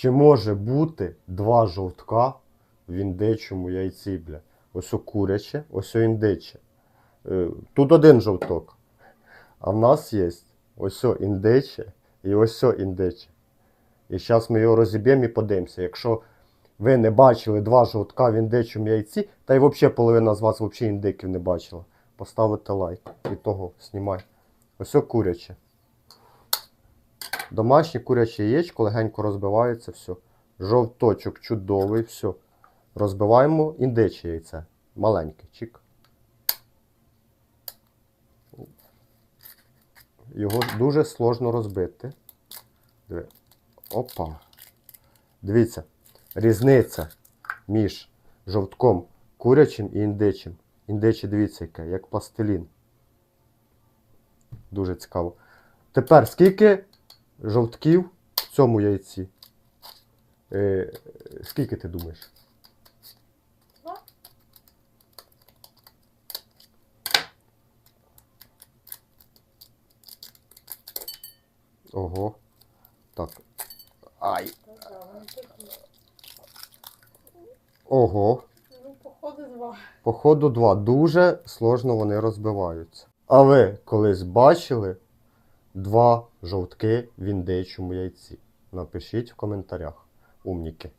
Чи може бути два жовтка в індичому яйці, бля? Ось куряче, ось індиче. Е, Тут один жовток. А в нас є ось індиче і ось індиче. І зараз ми його розіб'ємо і подивимося. Якщо ви не бачили два жовтка в індичому яйці, та й взагалі половина з вас взагалі індиків не бачила, поставите лайк. І того знімай. Ось куряче. Домашнє куряче яєчко легенько розбивається, все. Жовточок чудовий, все. Розбиваємо індиче яйце. Маленьке, чик. Його дуже сложно розбити. Диви. Опа. Дивіться, різниця між жовтком курячим і індичим. Індиче, дивіться, яке, як пластилін. Дуже цікаво. Тепер скільки жовтків в цьому яйці? Е, скільки ти думаєш? Два. Ого. Так. Ай. Ого. Ну, походу, два. Походу, два. Дуже сложно вони розбиваються. А ви колись бачили два жовтки в індичому яйці? Напишіть в коментарях. Умніки.